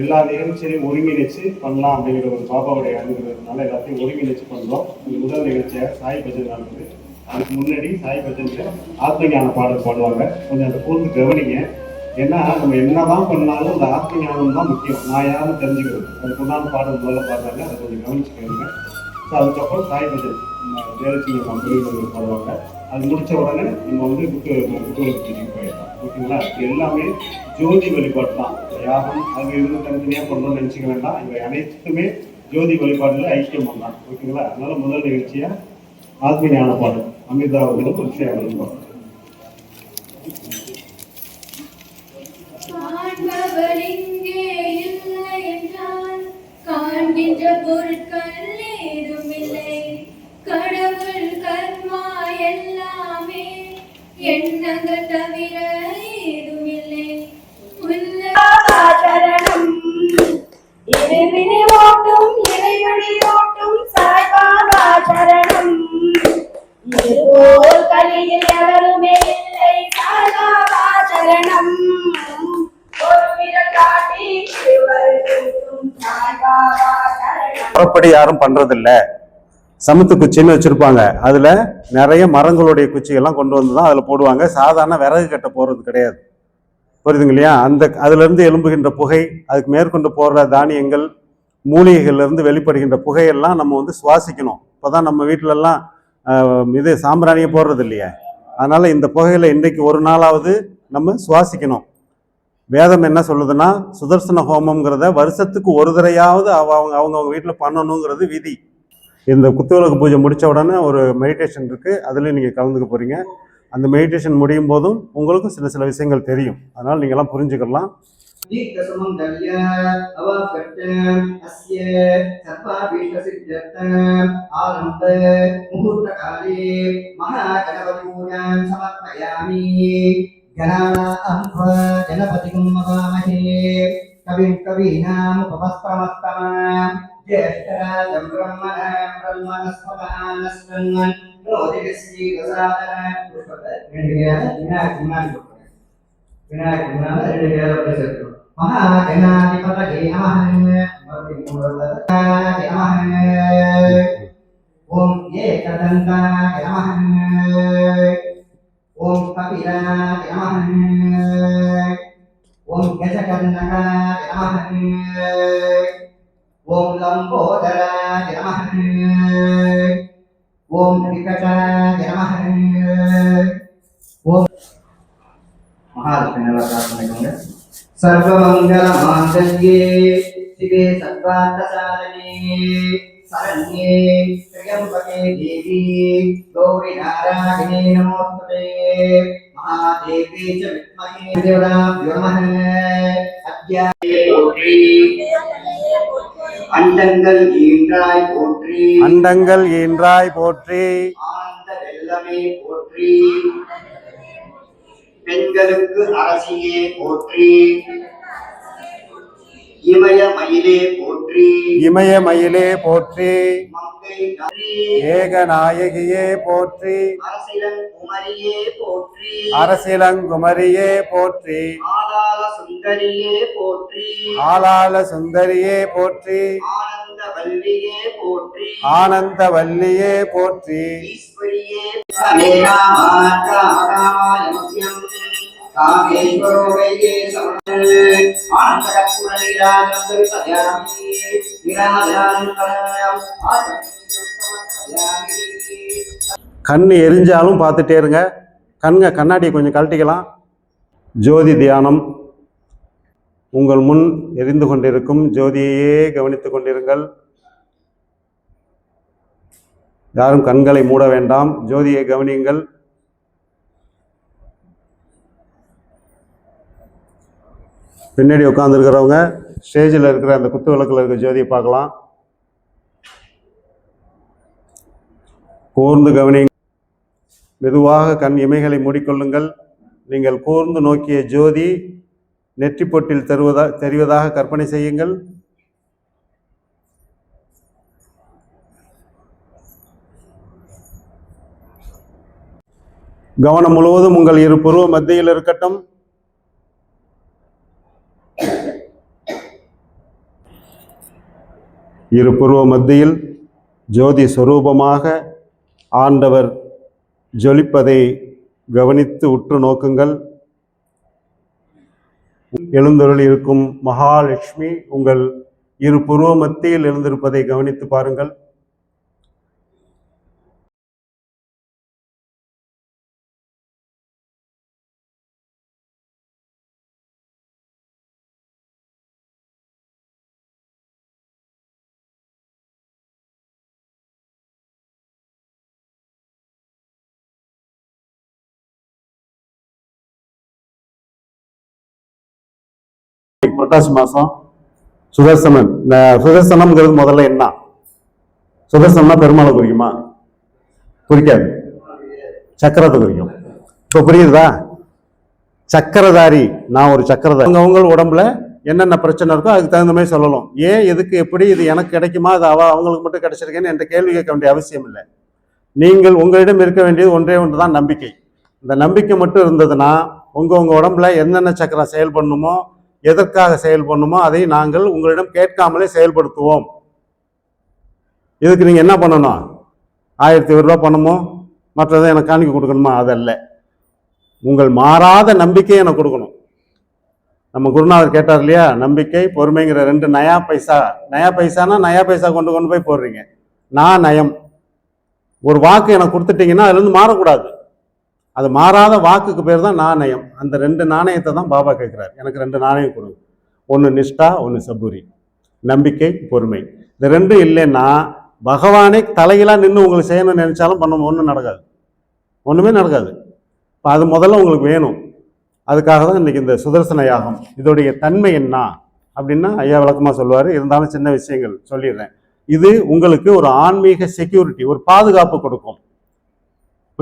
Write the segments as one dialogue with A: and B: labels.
A: எல்லா சரி ஒருங்கிணைச்சு பண்ணலாம் அப்படிங்கிற ஒரு பாபாவுடைய அனுகிறதுனால எல்லாத்தையும் ஒருங்கிணைச்சு பண்ணுறோம் முதல் நிகழ்ச்சியாக சாய் பஜன் நடந்தது அதுக்கு முன்னாடி சாய் பஜனில் ஆத்மஞான பாடல் பாடுவாங்க. கொஞ்சம் அந்த கூர்ந்து கவனிங்க. ஏன்னா நம்ம என்னதான் பண்ணாலும் அந்த ஆத்ம ஞானம் தான் முக்கியம். நான் யாரும் தெரிஞ்சுக்கிறது அதுக்கு உண்டான பாடல் முதல்ல பாடுறாங்க. அதை கொஞ்சம் கவனிச்சு கேளுங்க. ஸோ அதுக்கப்புறம் சாய் பஜன் தேவலட்சுமி பிரிவுகள் பாடுவாங்க. அது முடிச்ச உடனே நம்ம வந்து புத்தக புத்தகம் போயிடலாம். ஓகேங்களா? எல்லாமே ஜோதி வழிபாடு தான் யாகம் அங்கே இருந்து தனித்தனியாக பண்ணணும்னு நினச்சிக்க வேண்டாம் இவை அனைத்துமே ஜோதி வழிபாடுல ஐக்கியம் பண்ணலாம் ஓகேங்களா அதனால முதல் நிகழ்ச்சியா ஆத்ம ஞான பாடல் அமிர்தா அவர்களும் பாடல்
B: காண்பவர் இங்கே காண்கின்ற பொருட்கள் ஏதுமில்லை கடவுள் கர்மா எல்லாமே எண்ணங்கள் தவிர
C: இறைவினை ஓட்டும் சாய்பாபா சரணம். இதுபோல் கலியில் எவருமே இல்லை சாய்பாபா சரணம். ஒரு
D: யாரும் பண்றதில்ல. சமத்து குச்சின்னு வச்சிருப்பாங்க. அதுல நிறைய மரங்களுடைய குச்சிகள்லாம் கொண்டு வந்து தான் அதுல போடுவாங்க. சாதாரண விறகு கட்ட போறது கிடையாது. புரியுதுங்க இல்லையா? அந்த அதிலிருந்து எழும்புகின்ற புகை அதுக்கு மேற்கொண்டு போடுற தானியங்கள் மூலிகைகள்லேருந்து வெளிப்படுகின்ற புகையெல்லாம் நம்ம வந்து சுவாசிக்கணும். இப்போதான் நம்ம வீட்டிலலாம் இது சாம்பிராணியை போடுறது இல்லையா? அதனால் இந்த புகையில் இன்றைக்கு ஒரு நாளாவது நம்ம சுவாசிக்கணும். வேதம் என்ன சொல்லுதுன்னா சுதர்சன ஹோமம்ங்கிறத வருஷத்துக்கு ஒரு தடையாவது அவ- அவங்க அவங்கவுங்க வீட்டில் பண்ணணுங்கிறது விதி. இந்த குத்துவிளக்கு பூஜை முடித்த உடனே ஒரு மெடிடேஷன் இருக்குது அதுலேயும் நீங்கள் கலந்துக்க போகிறீங்க அந்த மெடிடேஷன் முடியும் போதும் உங்களுக்கும் சில சில விஷயங்கள் தெரியும் அதனால நீங்கள்லாம் புரிஞ்சுக்கலாம்
E: दीर्घसुमङ्गल्य अवाकट्ट अस्य सर्वाभीष्टसिद्ध्यर्थ आरम्भ मुहूर्तकाले महागणपतिपूजां ஒதுக்கி ரெண்டு கையால விநாயகர் முன்னாடி கொடுக்குறேன் விநாயகர் முன்னால ரெண்டு கையால அப்படி சேர்க்கணும் மகா ஜனாதிபதி மறுபடியும் மூணு ஓம் ஏ கதந்தா ஓம் கபிலா ஓம் கஜகர்ணகா ஓம் லம்போதர ఓం వికటాయ నమః. ఓం మహాలక్ష్మి నెల ప్రార్థనకంగా సర్వమంగళ మాంగళ్యే శివే సర్వార్థసాధనే శరణ్యే త్రయంబకే దేవి గౌరి నారాయణే నమోస్తతే మహాదేవి చ విద్మహే దేవదా వ్యోమహ అద్యాయ அண்டங்கள் ஈன்றாய் போற்றி.
D: அண்டங்கள் ஈன்றாய் போற்றி.
E: ஆனந்த வெள்ளமே போற்றி. பெண்களுக்கு அரசியே போற்றி. இமய மயிலே போற்றி.
D: இமய மயிலே போற்றி ஏகநாயகியே போற்றி.
E: அரசியலன் குமரியே போற்றி.
D: அரசிலங்குமரியே போற்றி.
E: சுந்தரியே போற்றி.
D: ஆளாள சுந்தரியே போற்றி.
E: ஆனந்த வல்லியே போற்றி.
D: ஆனந்த வல்லியே போற்றி.
E: ஈஸ்வரியே
D: கண் எரிஞ்சாலும் பார்த்துட்டே இருங்க. கண்க கண்ணாடியை கொஞ்சம் கழட்டிக்கலாம். ஜோதி தியானம். உங்கள் முன் எரிந்து கொண்டிருக்கும் ஜோதியையே கவனித்துக் கொண்டிருங்கள். யாரும் கண்களை மூட வேண்டாம். ஜோதியை கவனியுங்கள். பின்னாடி உட்காந்துருக்கிறவங்க ஸ்டேஜில் இருக்கிற அந்த குத்து விளக்கில் இருக்கிற ஜோதியை பார்க்கலாம். கூர்ந்து கவனி மெதுவாக கண் இமைகளை மூடிக்கொள்ளுங்கள். நீங்கள் கூர்ந்து நோக்கிய ஜோதி நெற்றி பொட்டில் தருவதா தெரிவதாக கற்பனை செய்யுங்கள். கவனம் முழுவதும் உங்கள் இரு புருவ மத்தியில் இருக்கட்டும். இரு புருவ மத்தியில் ஜோதி ஸ்வரூபமாக ஆண்டவர் ஜொலிப்பதை கவனித்து உற்று நோக்குங்கள். எழுந்தருள் இருக்கும் மகாலட்சுமி உங்கள் இரு புருவ மத்தியில் எழுந்திருப்பதை கவனித்து பாருங்கள். புரட்டாசி மாசம். சுதர்சனன். இந்த சுதர்சனம்ங்கிறது முதல்ல என்ன? சுதர்சனம்னா பெருமாளை குறிக்குமா? குறிக்காது. சக்கரத்தை குறிக்கும். இப்போ புரியுதா? சக்கரதாரி. நான் ஒரு சக்கரதாரி. அவங்க அவங்க உடம்புல என்னென்ன பிரச்சனை இருக்கோ அதுக்கு தகுந்த மாதிரி சொல்லலாம் ஏன் எதுக்கு எப்படி இது எனக்கு கிடைக்குமா? அது அவ அவங்களுக்கு மட்டும் கிடைச்சிருக்கேன்னு என்ற கேள்வி கேட்க வேண்டிய அவசியம் இல்லை. நீங்கள் உங்களிடம் இருக்க வேண்டியது ஒன்றே ஒன்று தான் நம்பிக்கை. இந்த நம்பிக்கை மட்டும் இருந்ததுன்னா உங்கள் உங்கள் உடம்புல என்னென்ன சக்கரம் செயல்படணுமோ எதற்காக செயல்படணுமோ அதை நாங்கள் உங்களிடம் கேட்காமலே செயல்படுத்துவோம். இதுக்கு நீங்கள் என்ன பண்ணணும்? ஆயிரத்தி ஒரு ரூபா பணமோ மற்றதை எனக்கு காணிக்க கொடுக்கணுமா? அதல்ல. உங்கள் மாறாத நம்பிக்கையை எனக்கு கொடுக்கணும். நம்ம குருநாதர் கேட்டார் இல்லையா? நம்பிக்கை பொறுமைங்கிற ரெண்டு நயா பைசா. நயா பைசானா நயா பைசா கொண்டு கொண்டு போய் போடுறீங்க. நான் நயம். ஒரு வாக்கு எனக்கு கொடுத்துட்டீங்கன்னா அதுலேருந்து மாறக்கூடாது. அது மாறாத வாக்குக்கு பேர் தான் நாணயம். அந்த ரெண்டு நாணயத்தை தான் பாபா கேட்குறாரு எனக்கு ரெண்டு நாணயம் கொடுங்க ஒன்று நிஷ்டா ஒன்று சபுரி. நம்பிக்கை பொறுமை. இந்த ரெண்டும் இல்லைன்னா பகவானே தலையெல்லாம் நின்று உங்களுக்கு செய்யணும்னு நினைச்சாலும் பண்ண ஒன்றும் நடக்காது. ஒன்றுமே நடக்காது. இப்போ அது முதல்ல உங்களுக்கு வேணும். அதுக்காக தான் இன்றைக்கி இந்த சுதர்சன யாகம். இதோடைய தன்மை என்ன? அப்படின்னா ஐயா விளக்கமாக சொல்லுவார். இருந்தாலும் சின்ன விஷயங்கள் சொல்லிடுறேன். இது உங்களுக்கு ஒரு ஆன்மீக செக்யூரிட்டி ஒரு பாதுகாப்பு கொடுக்கும்.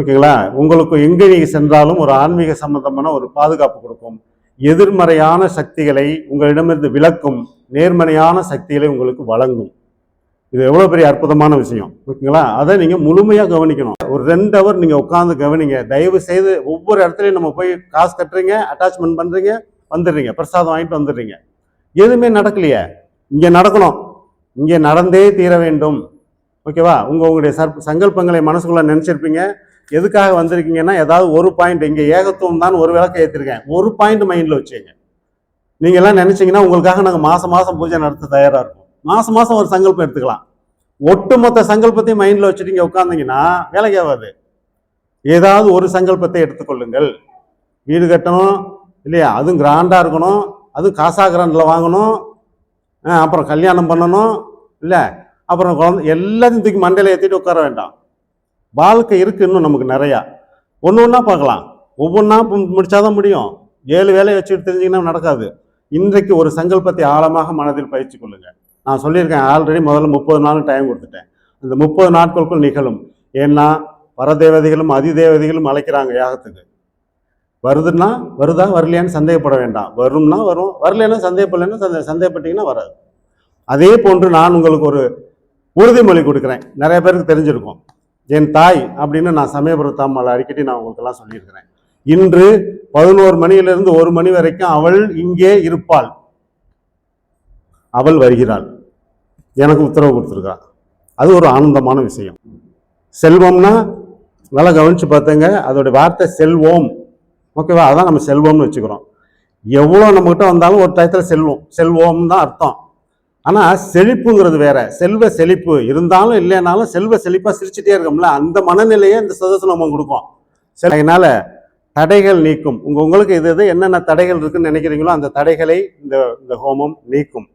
D: ஓகேங்களா? உங்களுக்கு எங்கே நீங்கள் சென்றாலும் ஒரு ஆன்மீக சம்பந்தமான ஒரு பாதுகாப்பு கொடுக்கும். எதிர்மறையான சக்திகளை உங்களிடமிருந்து விளக்கும் நேர்மறையான சக்திகளை உங்களுக்கு வழங்கும். இது எவ்வளோ பெரிய அற்புதமான விஷயம். ஓகேங்களா? அதை நீங்கள் முழுமையாக கவனிக்கணும். ஒரு ரெண்டு ஹவர் நீங்கள் உட்காந்து கவனிங்க. தயவு செய்து ஒவ்வொரு இடத்துலையும் நம்ம போய் காசு கட்டுறீங்க அட்டாச்மெண்ட் பண்ணுறீங்க வந்துடுறீங்க. பிரசாதம் வாங்கிட்டு வந்துடுறீங்க. எதுவுமே நடக்கலையே. இங்கே நடக்கணும். இங்கே நடந்தே தீர வேண்டும். ஓகேவா? உங்கள் உங்களுடைய சர்ப் சங்கல்பங்களை மனசுக்குள்ளே நினச்சிருப்பீங்க. எதுக்காக வந்திருக்கீங்கன்னா ஏதாவது ஒரு பாயிண்ட் இங்கே ஏகத்துவம் தான் ஒரு விளக்க ஏற்றிருக்கேன் ஒரு பாயிண்ட் மைண்டில் வச்சுங்க நீங்கள் எல்லாம் நினச்சிங்கன்னா உங்களுக்காக நாங்கள் மாதம் மாதம் பூஜை நடத்த தயாராக இருக்கும். மாதம் மாதம் ஒரு சங்கல்பம் எடுத்துக்கலாம். ஒட்டுமொத்த சங்கல்பத்தையும் மைண்டில் வச்சுட்டு இங்கே உட்காந்திங்கன்னா வேலைக்கு ஆகாது. ஏதாவது ஒரு சங்கல்பத்தை எடுத்துக்கொள்ளுங்கள். வீடு கட்டணும் இல்லையா? அதுவும் கிராண்டாக இருக்கணும். அதுவும் காசா கிராண்டில் வாங்கணும். அப்புறம் கல்யாணம் பண்ணணும். இல்லை? அப்புறம் குழந்தை எல்லாத்தையும் தூக்கி மண்டையில் ஏற்றிட்டு உட்கார வேண்டாம். வாழ்க்கை இருக்குது இன்னும் நமக்கு நிறையா. ஒன்று ஒன்றா பார்க்கலாம். ஒவ்வொன்றா முடிச்சாதான் முடியும். ஏழு வேலையை வச்சுட்டு தெரிஞ்சிங்கன்னா நடக்காது. இன்றைக்கு ஒரு சங்கல்பத்தை ஆழமாக மனதில் பயிற்சி கொள்ளுங்கள் நான் சொல்லியிருக்கேன் ஆல்ரெடி முதல்ல முப்பது நாள் டைம் கொடுத்துட்டேன். இந்த முப்பது நாட்களுக்குள் நிகழும். ஏன்னா பரதேவதைகளும் அதிதேவதைகளும் அழைக்கிறாங்க யாகத்துக்கு. வருதுன்னா வருதா வரலையான்னு சந்தேகப்பட வேண்டாம். வரும்னா வரும் வரலைன்னா சந்தேகப்படலைன்னா சந்தே சந்தேகப்பட்டீங்கன்னா வராது. அதே போன்று நான் உங்களுக்கு ஒரு உறுதிமொழி கொடுக்குறேன். நிறைய பேருக்கு தெரிஞ்சிருக்கும். என் தாய் அப்படின்னு நான் சமயபுரத்து அம்மாவில் அடிக்கடி நான் உங்களுக்கெல்லாம் சொல்லியிருக்கிறேன். இன்று பதினோரு மணியிலிருந்து ஒரு மணி வரைக்கும் அவள் இங்கே இருப்பாள். அவள் வருகிறாள். எனக்கு உத்தரவு கொடுத்துருக்கா. அது ஒரு ஆனந்தமான விஷயம். செல்வம்னா நல்லா கவனிச்சு பார்த்தங்க. அதோடைய வார்த்தை செல்வோம். ஓகேவா? அதான் நம்ம செல்வம்னு வச்சுக்கிறோம். எவ்வளோ நம்மகிட்ட வந்தாலும் ஒரு டயத்தில் செல்வம். செல்வோம் தான் அர்த்தம். ஆனால் செழிப்புங்கிறது வேற. செல்வ செழிப்பு. இருந்தாலும் இல்லைனாலும் செல்வ செழிப்பாக சிரிச்சுட்டே இருக்கோம்ல. அந்த மனநிலையை இந்த சதசு நம்ம கொடுக்கும். சரி அதனால தடைகள் நீக்கும். உங்க உங்களுக்கு இது இது என்னென்ன தடைகள் இருக்குன்னு நினைக்கிறீங்களோ அந்த தடைகளை இந்த இந்த ஹோமம் நீக்கும்.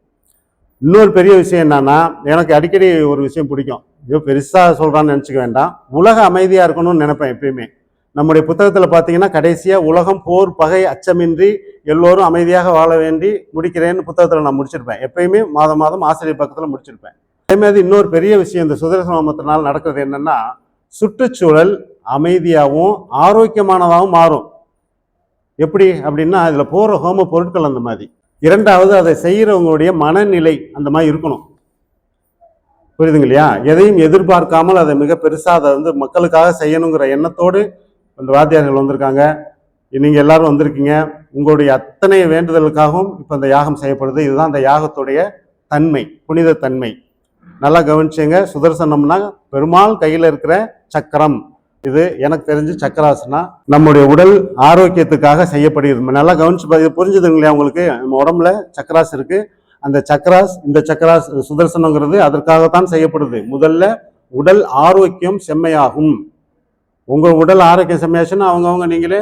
D: இன்னொரு பெரிய விஷயம் என்னன்னா எனக்கு அடிக்கடி ஒரு விஷயம் பிடிக்கும். ஐயோ பெருசாக சொல்கிறான்னு நினச்சிக்க வேண்டாம். உலக அமைதியாக இருக்கணும்னு நினைப்பேன் எப்பயுமே. நம்முடைய புத்தகத்தில் பார்த்தீங்கன்னா கடைசியாக உலகம் போர் பகை அச்சமின்றி எல்லோரும் அமைதியாக வாழ வேண்டி முடிக்கிறேன்னு புத்தகத்தில் நான் முடிச்சிருப்பேன். எப்பயுமே மாதம் மாதம் ஆசிரியர் பக்கத்தில் முடிச்சிருப்பேன். அதே மாதிரி இன்னொரு பெரிய விஷயம் இந்த சுதர்சன ஹோமத்தினால் நடக்கிறது என்னென்னா சுற்றுச்சூழல் அமைதியாகவும் ஆரோக்கியமானதாகவும் மாறும். எப்படி அப்படின்னா அதில் போகிற ஹோம பொருட்கள் அந்த மாதிரி. இரண்டாவது அதை செய்கிறவங்களுடைய மனநிலை அந்த மாதிரி இருக்கணும். புரியுதுங்க இல்லையா? எதையும் எதிர்பார்க்காமல் அதை மிக பெருசாக அதை வந்து மக்களுக்காக செய்யணுங்கிற எண்ணத்தோடு இந்த வாத்தியார்கள் வந்திருக்காங்க. நீங்கள் எல்லாரும் வந்திருக்கீங்க. உங்களுடைய அத்தனை வேண்டுதலுக்காகவும் இப்போ இந்த யாகம் செய்யப்படுது. இதுதான் அந்த யாகத்துடைய தன்மை புனித தன்மை. நல்லா கவனிச்சுங்க. சுதர்சனம்னா பெருமாள் கையில் இருக்கிற சக்கரம். இது எனக்கு தெரிஞ்சு சக்கராசனா. நம்முடைய உடல் ஆரோக்கியத்துக்காக செய்யப்படுகிறது. நல்லா கவனிச்சு பா- இது உங்களுக்கு நம்ம உடம்புல சக்கராஸ் இருக்கு. அந்த சக்கராஸ் இந்த சக்கராஸ் சுதர்சனங்கிறது அதற்காகத்தான் செய்யப்படுது. முதல்ல உடல் ஆரோக்கியம் செம்மையாகும். உங்கள் உடல் ஆரோக்கிய செம்மையாச்சுன்னா அவங்கவுங்க நீங்களே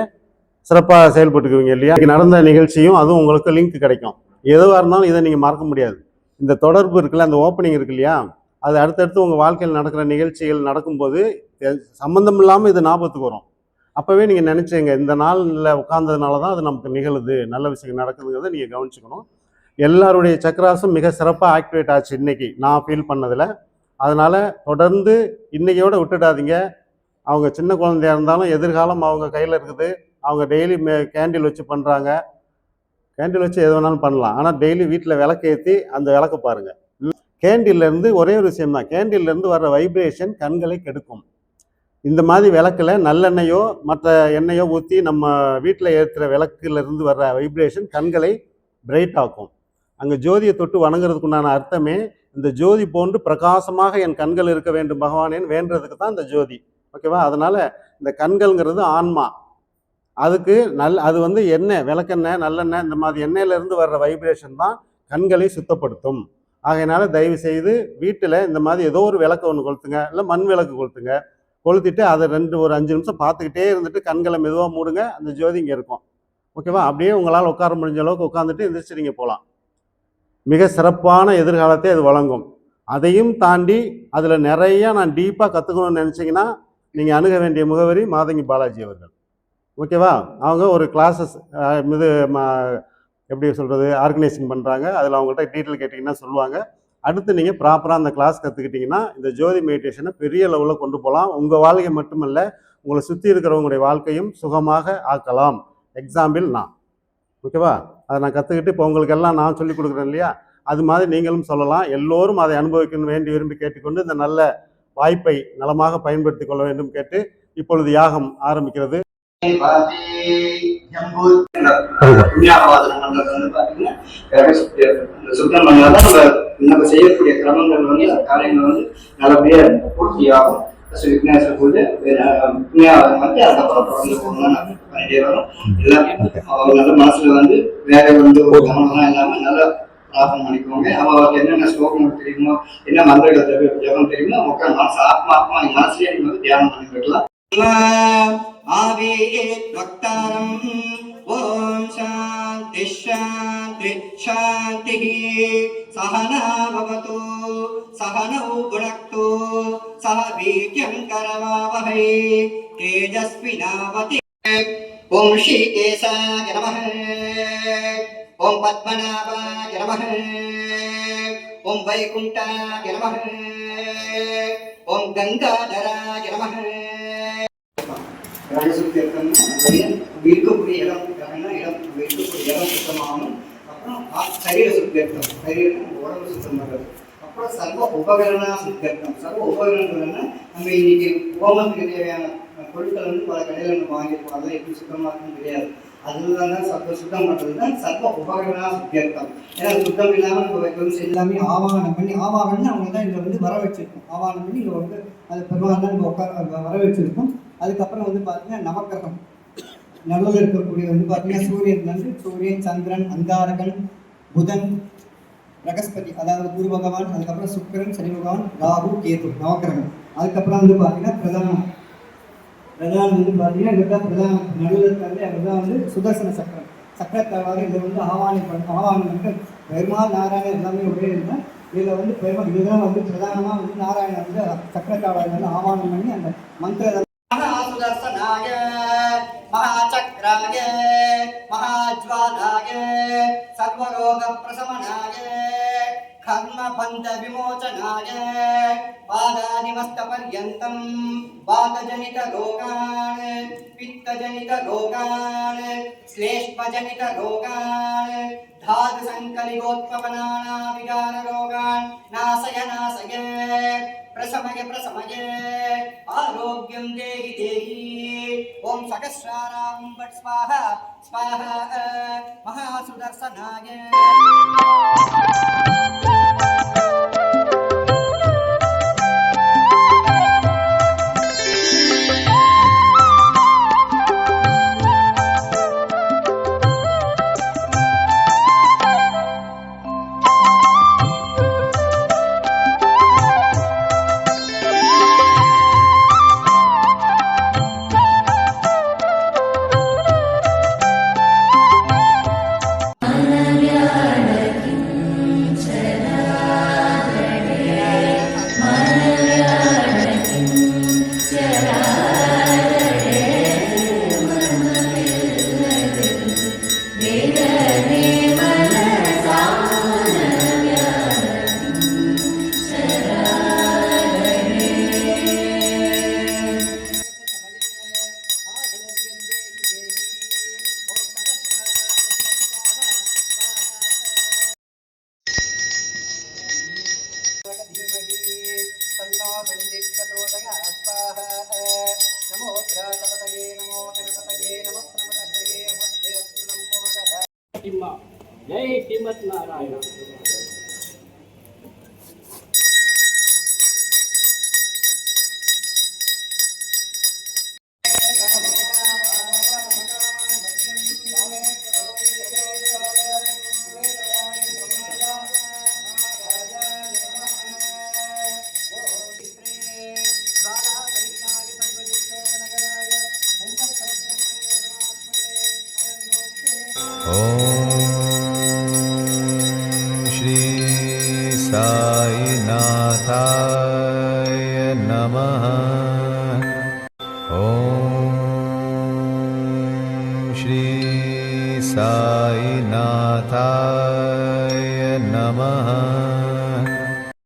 D: சிறப்பாக செயல்பட்டுக்குவீங்க இல்லையா? நடந்த நிகழ்ச்சியும் அதுவும் உங்களுக்கு லிங்க் கிடைக்கும். எதுவாக இருந்தாலும் இதை நீங்கள் மறக்க முடியாது. இந்த தொடர்பு இருக்குல்ல அந்த ஓப்பனிங் இருக்கு இல்லையா? அது அடுத்தடுத்து உங்கள் வாழ்க்கையில் நடக்கிற நிகழ்ச்சிகள் நடக்கும்போது சம்மந்தம் இல்லாமல் இது ஞாபகத்துக்கு வரும். அப்போவே நீங்கள் நினச்சிங்க இந்த நாளில் உட்கார்ந்ததுனால தான் அது நமக்கு நிகழுது. நல்ல விஷயங்கள் நடக்குதுங்கிறத நீங்கள் கவனிச்சுக்கணும். எல்லாருடைய சக்கராசும் மிக சிறப்பாக ஆக்டிவேட் ஆச்சு இன்றைக்கி நான் ஃபீல் பண்ணதில். அதனால் தொடர்ந்து இன்றைக்கியோட விட்டுடாதீங்க. அவங்க சின்ன குழந்தையா இருந்தாலும் எதிர்காலம் அவங்க கையில் இருக்குது. அவங்க டெய்லி மே கேண்டில் வச்சு பண்ணுறாங்க கேண்டில் வச்சு எது வேணாலும் பண்ணலாம். ஆனால் டெய்லி வீட்டில் விளக்கேற்றி அந்த விளக்க பாருங்கள் கேண்டில்லேருந்து ஒரே ஒரு விஷயம் தான். கேண்டில்லேருந்து வர்ற வைப்ரேஷன் கண்களை கெடுக்கும். இந்த மாதிரி விளக்கில் நல்லெண்ணெயோ மற்ற எண்ணெயோ ஊற்றி நம்ம வீட்டில் ஏற்றுகிற விளக்குலேருந்து வர்ற வைப்ரேஷன் கண்களை பிரைட் ஆக்கும். அங்கே ஜோதியை தொட்டு வணங்குறதுக்கு உண்டான அர்த்தமே இந்த ஜோதி போன்று பிரகாசமாக என் கண்கள் இருக்க வேண்டும். பகவானேன்னு வேண்டுறதுக்கு தான் இந்த ஜோதி. ஓகேவா? அதனால இந்த கண்கள்ங்கிறது ஆன்மா. அதுக்கு நல் அது வந்து எண்ணெய் விளக்கெண்ணெய் நல்லெண்ணெய் இந்த மாதிரி எண்ணெயிலேருந்து வர்ற வைப்ரேஷன் தான் கண்களை சுத்தப்படுத்தும். ஆகையினால தயவு செய்து வீட்டில் இந்த மாதிரி ஏதோ ஒரு விளக்கு ஒன்று கொளுத்துங்க இல்லை மண் விளக்கு கொளுத்துங்க. கொளுத்திட்டு அதை ரெண்டு ஒரு அஞ்சு நிமிஷம் பார்த்துக்கிட்டே இருந்துட்டு கண்களை மெதுவாக மூடுங்க அந்த ஜோதி இங்கே இருக்கும். ஓகேவா? அப்படியே உங்களால் உட்கார முடிஞ்ச அளவுக்கு உட்காந்துட்டு எந்திரிச்சு நீங்கள் போகலாம் மிக சிறப்பான எதிர்காலத்தை அது வழங்கும். அதையும் தாண்டி அதில் நிறைய நான் டீப்பாக கற்றுக்கணும்னு நினச்சிங்கன்னா நீங்கள் அணுக வேண்டிய முகவரி மாதங்கி பாலாஜி அவர்கள். ஓகேவா அவங்க ஒரு கிளாஸஸ் இது எப்படி சொல்கிறது ஆர்கனைசிங் பண்ணுறாங்க அதில் அவங்கள்ட்ட டீட்டெயில் கேட்டிங்கன்னா சொல்லுவாங்க. அடுத்து நீங்கள் ப்ராப்பராக அந்த கிளாஸ் கற்றுக்கிட்டிங்கன்னா இந்த ஜோதி மெடிடேஷனை பெரிய லெவலில் கொண்டு போகலாம் உங்கள் வாழ்க்கை மட்டுமல்ல உங்களை சுற்றி இருக்கிறவங்களுடைய வாழ்க்கையும் சுகமாக ஆக்கலாம். எக்ஸாம்பிள் நான். ஓகேவா அதை நான் கற்றுக்கிட்டு இப்போ உங்களுக்கு எல்லாம் நான் சொல்லிக் கொடுக்குறேன் இல்லையா? அது மாதிரி நீங்களும் சொல்லலாம். எல்லோரும் அதை அனுபவிக்கணும் வேண்டி விரும்பி கேட்டுக்கொண்டு இந்த நல்ல வாய்ப்பை நலமாக பயன்படுத்திக் கொள்ள வேண்டும் கேட்டு இப்பொழுது யாகம் ஆரம்பிக்கிறது.
E: பாதி ஜம்பு புண்ணியாவாதனம் பண்றது இந்த செய்யக்கூடிய கிரமங்கள் வந்து காரியங்கள் வந்து நல்லபடியாக பூர்த்தியாகும் ஃபர்ஸ்ட் விக்னேஸ்வரர் பூஜை அஹ் புண்ணியாவாதனம் வந்து அதுக்கப்புறம் தொடர்ந்து போகணும்னு பண்ணிட்டே வரோம் எல்லாமே அவங்க நல்ல மனசுல வந்து வேற வந்து ஒரு கவனம்லாம் இல்லாமல் நல்லா பிரார்த்தனை பண்ணிக்கோங்க அவருக்கு என்னென்ன ஸ்லோகங்கள் தெரியுமோ என்ன மந்திரங்கள் தேவை ஜபம் தெரியுமோ உட்கார் மனசு ஆத்மா ஆத்மா நீங்க மனசுலயே நீங்க வந்து தியானம் பண்ணிக்கலாம் ஆவே வக்தாரம் ஓம் சாந்தி சாந்தி சாந்தி சகனாபவதோ சகனௌ புனக்தோ சக வீக்கியம் கரவாவகை தேஜஸ்வினாவதி ஓம் ஸ்ரீ கேசாய நமः ஓம் பத்மநாபாய நம ஓம் வைகுண்டாய நம ஓம் கங்காதராய நம ராஜசுத்தியர்த்தம் வீட்டுக்குரிய இடம் இடம் வீட்டுக்குரிய இடம் சுத்தமாகும். அப்புறம் சரீர சுத்தியர்த்தம் சரீரம் உடம்பு சுத்தம் பண்ணுறது அப்புறம் சர்வ உபகரண சுத்தியர்த்தம் சர்வ உபகரணங்கள்னா நம்ம இன்னைக்கு ஹோமத்துக்கு தேவையான பொருட்கள் வந்து பல கடையில் நம்ம எப்படி சுத்தமாக இருக்குன்னு அதுதான் தான் சர்வ சுத்தம் பண்ணுறது தான் சர்வ உபகரண சுத்தியர்த்தம் ஏன்னா சுத்தம் இல்லாமல் நம்ம
F: எல்லாமே ஆவாகனம் பண்ணி ஆவாகனம் அவங்க தான் இதில் வந்து வர வச்சிருக்கோம். ஆவாகனம் பண்ணி இங்கே வந்து அது பெருமாள் தான் உட்கார வர வச்சிருக்கோம். அதுக்கப்புறம் வந்து பார்த்தீங்கன்னா நவக்கிரகம் நடுவில் இருக்கக்கூடிய வந்து பார்த்தீங்கன்னா சூரியன் வந்து சூரியன் சந்திரன் அங்காரகன் புதன் பிரகஸ்பதி அதாவது குரு பகவான் அதுக்கப்புறம் சுக்கிரன் சனி பகவான் ராகு கேது நவக்கிரகம் அதுக்கப்புறம் வந்து பார்த்தீங்கன்னா பிரதானம் பிரதானம் வந்து பார்த்தீங்கன்னா இதுதான் பிரதானம் நடுவில் இருக்கிறது அவர் தான் வந்து சுதர்சன சக்கரம். சக்கரத்தவாறு இதில் வந்து ஆவானம் பண்ண ஆவானம் வந்து பெருமாள் நாராயணன் எல்லாமே ஒரே இருந்தால் இதில் வந்து பெருமாள் இதுதான் வந்து பிரதானமாக வந்து நாராயணன் வந்து சக்கரத்தாவாரி வந்து ஆவானம் பண்ணி அந்த மந்திர
E: कर्मबन्धविमोचनाय पादानिमस्तपर्यन्तं वातजनितरोगान् पित्तजनितरोगान् श्लेष्मजनितरोगान् धातुसङ्कलिगोत्पवनाना विकाररोगान् नाशय नाशय प्रशमय प्रशमय आरोग्यं देहि देहि ॐ सहस्रारां भट् स्वाहा स्वाहा महासुदर्शनाय
G: Thank you. नरसिम्हा जय श्रीमत नारायण।